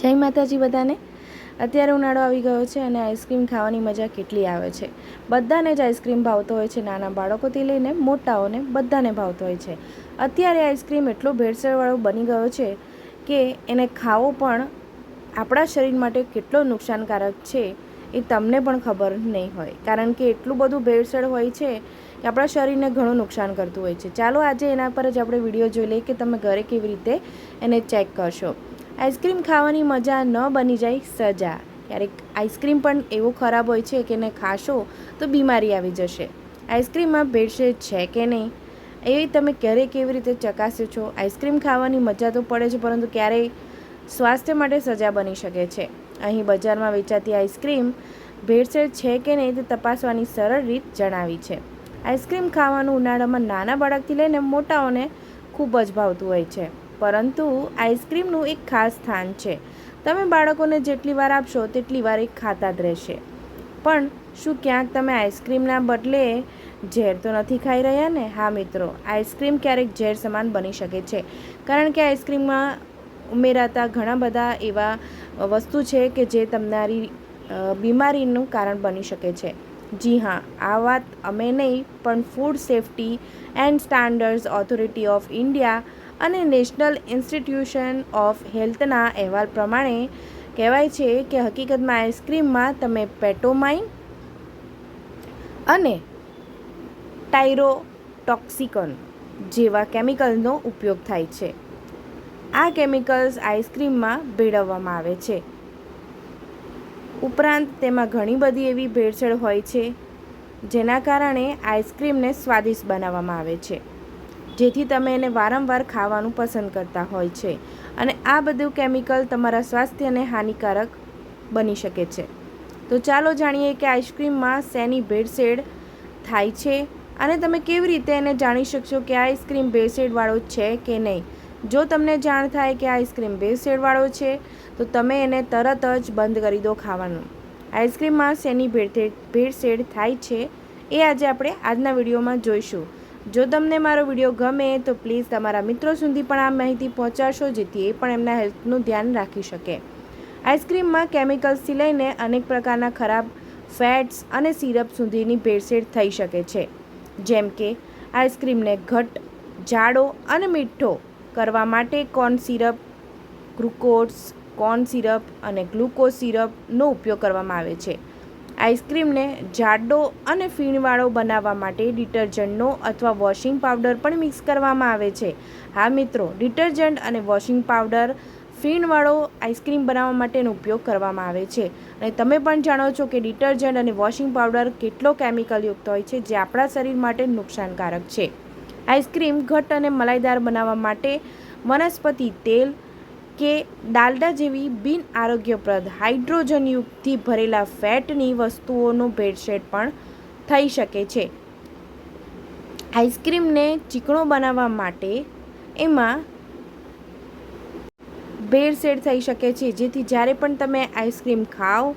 જય માતાજી બધાને. અત્યારે ઉનાળો આવી ગયો છે અને આઈસ્ક્રીમ ખાવાની મજા કેટલી આવે છે. બધાને જ આઈસ્ક્રીમ ભાવતો હોય છે નાના બાળકોથી લઈને મોટાઓને બધાને ભાવતો હોય છે. અત્યારે આઈસ્ક્રીમ એટલો ભેળસેળવાળો બની ગયો છે કે એને ખાવો પણ આપણા શરીર માટે કેટલો નુકસાનકારક છે એ તમને પણ ખબર નહીં હોય. કારણ કે એટલું બધું ભેળસેળ હોય છે કે આપણા શરીરને ઘણું નુકસાન કરતું હોય છે. ચાલો આજે એના પર જ આપણે વીડિયો જોઈ લઈએ કે તમે ઘરે કેવી રીતે એને ચેક કરશો. આઈસ્ક્રીમ ખાવાની મજા ન બની જાય, સજા. ક્યારેક આઈસ્ક્રીમ પણ એવો ખરાબ હોય છે કે એને ખાશો તો બીમારી આવી જશે. આઈસ્ક્રીમમાં ભેળસેળ છે કે નહીં? એ તમે ક્યારે કેવી રીતે ચકાસો છો? આઈસ્ક્રીમ ખાવાની મજા તો પડે છે, પરંતુ ક્યારેય સ્વાસ્થ્ય માટે સજા બની શકે છે. અહીં બજારમાં વેચાતી આઈસ્ક્રીમ ભેળસેળ છે કે નહીં તે તપાસવાની સરળ રીત જણાવી છે. આઈસ્ક્રીમ ખાવાનું ઉનાળામાં નાના બાળકથી લઈને મોટાઓને ખૂબ જ ભાવતું હોય છે. પરંતુ આઈસ્ક્રીમનું એક ખાસ સ્થાન છે. તમે બાળકોને જેટલી વાર આપશો તેટલી વાર એ ખાતા જ રહેશે. પણ શું ક્યાંક તમે આઈસ્ક્રીમના બદલે ઝેર તો નથી ખાઈ રહ્યા ને? હા મિત્રો, આઈસ્ક્રીમ ક્યારેક ઝેર સમાન બની શકે છે. કારણ કે આઈસ્ક્રીમમાં ઉમેરાતા ઘણા બધા એવા વસ્તુ છે કે જે તમારી બીમારીનું કારણ બની શકે છે. જી હા, આ વાત અમે નહીં, પણ food safety and standards authority of India અને નેશનલ ઇન્સ્ટિટ્યુશન ઓફ હેલ્થના અહેવાલ પ્રમાણે કહેવાય છે કે હકીકતમાં આઈસ્ક્રીમમાં તમે પેટોમાઇન અને ટાયરોટોક્સિકન જેવા કેમિકલનો ઉપયોગ થાય છે. આ કેમિકલ્સ આઈસ્ક્રીમમાં ભેળવવામાં આવે છે. ઉપરાંત તેમાં ઘણી બધી એવી ભેળસેળ હોય છે, જેના કારણે આઈસ્ક્રીમને સ્વાદિષ્ટ બનાવવામાં આવે છે. જેથી તમે એને વારંવાર ખાવાનું પસંદ કરતા હોય છે. અને આ બધું કેમિકલ તમારા સ્વાસ્થ્યને હાનિકારક બની શકે છે. તો ચાલો જાણીએ કે આઈસ્ક્રીમમાં શેની ભેળસેળ થાય છે અને તમે કેવી રીતે એને જાણી શકશો કે આઈસ્ક્રીમ ભેળસેળવાળો છે કે નહીં? જો તમને જાણ થાય કે આઈસ્ક્રીમ ભેળસેળવાળો છે, તો તમે એને તરત જ બંધ કરી દો ખાવાનું. આઈસ્ક્રીમમાં શેની ભેળસેળ થાય છે એ આજે આપણે આજના વિડીયોમાં જોઈશું. જો તમને મારો વીડિયો ગમે તો પ્લીઝ તમારા મિત્રો સુધી પણ આ માહિતી પહોંચાડશો, જેથી એ પણ એમના હેલ્થનું ધ્યાન રાખી શકે. આઈસ્ક્રીમમાં કેમિકલ્સથી લઈને અનેક પ્રકારના ખરાબ ફેટ્સ અને સિરપ સુધીની ભેળસેળ થઈ શકે છે. જેમ કે, આઈસ્ક્રીમને ઘટ જાડો અને મીઠો કરવા માટે corn syrup, glucose, corn syrup અને ગ્લુકોઝ સિરપનો ઉપયોગ કરવામાં આવે છે. આઈસ્ક્રીમને જાડો અને ફીણવાળો બનાવવા માટે ડિટર્જન્ટનો અથવા વોશિંગ પાવડર પણ મિક્સ કરવામાં આવે છે. હા, મિત્રો, ડિટર્જન્ટ અને વોશિંગ પાવડર ફીણવાળો આઈસ્ક્રીમ બનાવવા માટેનો ઉપયોગ કરવામાં આવે છે. અને તમે પણ જાણો છો કે ડિટર્જન્ટ અને વોશિંગ પાવડર કેટલો કેમિકલયુક્ત હોય છે, જે આપણા શરીર માટે નુકસાનકારક છે. આઈસ્ક્રીમ ઘટ્ટ અને મલાઈદાર બનાવવા માટે વનસ્પતિ તેલ કે ડાલડા જેવી બિન આરોગ્યપ્રદ હાઇડ્રોજનયુક્તથી ભરેલા ફેટની વસ્તુઓનો ભેળસેળ પણ થઈ શકે છે. આઈસ્ક્રીમને ચીકણો બનાવવા માટે એમાં ભેળસેળ થઈ શકે છે. જેથી જ્યારે પણ તમે આઈસ્ક્રીમ ખાઓ,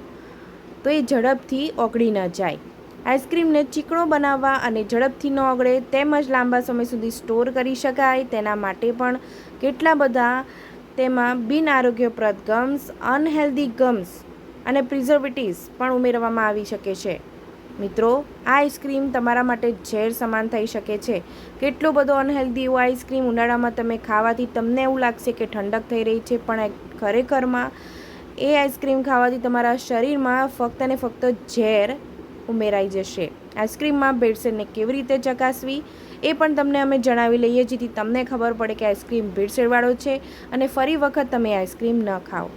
તો એ ઝડપથી ઓગળી ન જાય. આઈસ્ક્રીમને ચીકણો બનાવવા અને ઝડપથી ન ઓગળે તેમજ લાંબા સમય સુધી સ્ટોર કરી શકાય. તેના માટે પણ કેટલા બધા તેમાં બિનઆરોગ્યપ્રદ ગમ્સ, અનહેલ્ધી ગમ્સ અને પ્રિઝર્વેટિવ્સ પણ ઉમેરવામાં આવી શકે છે. મિત્રો, આ આઈસ્ક્રીમ તમારા માટે ઝેર સમાન થઈ શકે છે. કેટલો બધો અનહેલ્ધી એવો આઈસ્ક્રીમ ઉનાળામાં તમે ખાવાથી તમને એવું લાગશે કે ઠંડક થઈ રહી છે, પણ ખરેખરમાં એ આઈસ્ક્રીમ ખાવાથી તમારા શરીરમાં ફક્ત ને ફક્ત ઝેર ઉમેરાઈ જશે. આઈસ્ક્રીમમાં ભેળસેળને કેવી રીતે ચકાસવી? એ પણ તમને અમે જણાવી લઈએ, જેથી તમને ખબર પડે કે આઈસ્ક્રીમ ભેળસેળવાળો છે અને ફરી વખત તમે આઈસ્ક્રીમ ન ખાઓ.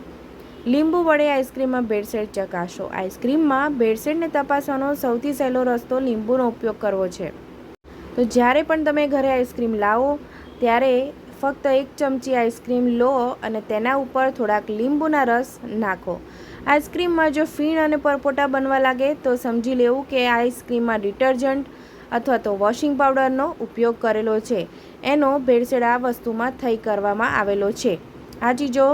લીંબુ વડે આઈસ્ક્રીમમાં ભેળસેળ ચકાસો. આઈસ્ક્રીમમાં ભેળસેળને તપાસવાનો સૌથી સહેલો રસ્તો લીંબુનો ઉપયોગ કરવો છે. તો જ્યારે પણ તમે ઘરે આઈસ્ક્રીમ લાવો, ત્યારે ફક્ત એક ચમચી આઈસ્ક્રીમ લો અને તેના ઉપર થોડાક લીંબુના રસ નાખો. આઈસ્ક્રીમમાં જો ફીણ અને પરપોટા બનવા લાગે, તો સમજી લેવું કે આઈસ્ક્રીમમાં ડિટર્જન્ટ અથવા તો વોશિંગ પાવડરનો ઉપયોગ કરેલો છે. એનો ભેળસેળ આ વસ્તુમાં થઈ કરવામાં આવેલો છે. આ ચીજો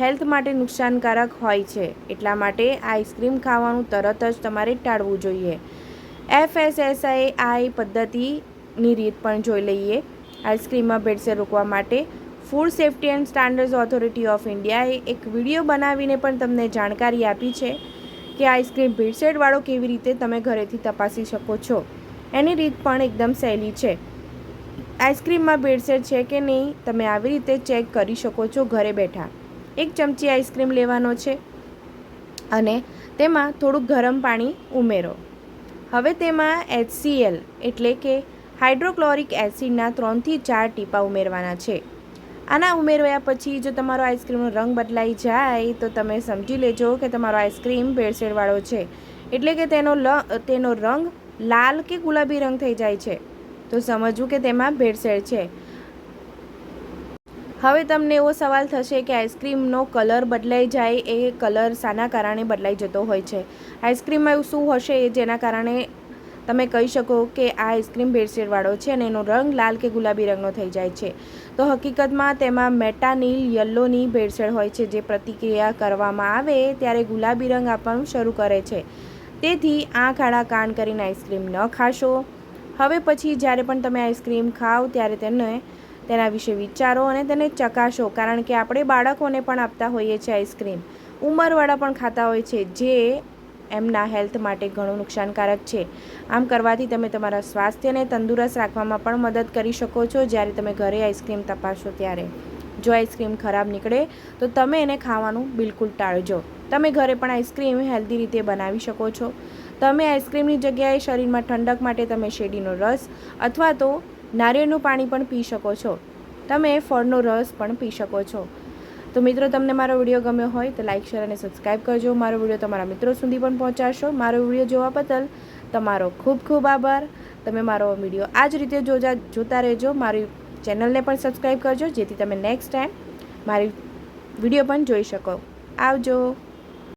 હેલ્થ માટે નુકસાનકારક હોય છે, એટલા માટે આઈસ્ક્રીમ ખાવાનું તરત જ તમારે ટાળવું જોઈએ. એફએસએસઆઈ આઈ પદ્ધતિની રીત પણ જોઈ લઈએ. આઈસ્ક્રીમમાં ભેળસેળ રોકવા માટે food safety and standards authority of ઇન્ડિયાએ એક વીડિયો બનાવીને પણ તમને જાણકારી આપી છે કે આઈસ્ક્રીમ ભેળસેળવાળો કેવી રીતે તમે ઘરેથી તપાસી શકો છો. એની રીત પણ એકદમ સહેલી છે. આઈસ્ક્રીમમાં ભેળસેળ છે કે નહીં, તમે આવી રીતે ચેક કરી શકો છો ઘરે બેઠા. એક ચમચી આઈસ્ક્રીમ લેવાનો છે અને તેમાં થોડુંક ગરમ પાણી ઉમેરો. હવે તેમાં એચસીએલ એટલે કે હાઇડ્રોક્લોરિક એસિડના ત્રણથી ચાર ટીપા ઉમેરવાના છે. આના ઉમેર્યા પછી જો તમારો આઈસ્ક્રીમનો રંગ બદલાઈ જાય તો તમે સમજી લેજો કે તમારો આઈસ્ક્રીમ ભેળસેળવાળો છે. એટલે કે તેનો લ, તેનો રંગ લાલ કે ગુલાબી રંગ થઈ જાય છે? તો સમજવું કે તેમાં ભેળસેળ છે. હવે તમને એવો સવાલ થશે કે આઈસ્ક્રીમનો કલર બદલાઈ જાય એ કલર શાના કારણે બદલાઈ જતો હોય છે. આઈસ્ક્રીમમાં એવું શું હશે જેના કારણે તમે કહી શકો કે આ આઈસ્ક્રીમ ભેળસેળવાળો છે અને એનો રંગ લાલ કે ગુલાબી રંગનો થઈ જાય છે. તો હકીકતમાં તેમાં મેટાનીલ યલ્લોની ભેળસેળ હોય છે. જે પ્રતિક્રિયા કરવામાં આવે ત્યારે ગુલાબી રંગ આપવાનું શરૂ કરે છે. તેથી આંખ આડા કાન કરીને આઈસ્ક્રીમ ન ખાશો. હવે પછી જ્યારે પણ તમે આઈસ્ક્રીમ ખાઓ ત્યારે તેને તેના વિશે વિચારો અને તેને ચકાસો, કારણ કે આપણે બાળકોને પણ આપતા હોઈએ છીએ આઈસ્ક્રીમ. ઉંમરવાળા પણ ખાતા હોય છે, જે એમના હેલ્થ માટે ઘણું નુકસાનકારક છે. આમ કરવાથી તમે તમારા સ્વાસ્થ્યને તંદુરસ્ત રાખવામાં પણ મદદ કરી શકો છો જ્યારે તમે ઘરે આઈસ્ક્રીમ તપાસો ત્યારે. જો આઈસ્ક્રીમ ખરાબ નીકળે, તો તમે એને ખાવાનું બિલકુલ ટાળજો. તમે ઘરે પણ આઈસ્ક્રીમ હેલ્ધી રીતે બનાવી શકો છો. તમે આઈસ્ક્રીમની જગ્યાએ શરીરમાં ઠંડક માટે તમે શેરડીનો રસ અથવા તો નારિયેળનું પાણી પણ પી શકો છો. તમે ફળનો રસ પણ પી શકો છો. તો મિત્રો, તમને મારો વીડિયો ગમ્યો હોય તો લાઇક શેર અને સબસ્ક્રાઈબ કરજો. મારો વીડિયો તમારા મિત્રો સુધી પણ પહોંચાડશો. મારો વીડિયો જોવા બદલ તમારો ખૂબ ખૂબ આભાર. તમે મારો વીડિયો આ જ રીતે જોજા, જોતા રહેજો. મારી ચેનલને પણ સબસ્ક્રાઈબ કરજો જેથી તમે નેક્સ્ટ ટાઈમ મારી વીડિયો પણ જોઈ શકો. આવજો.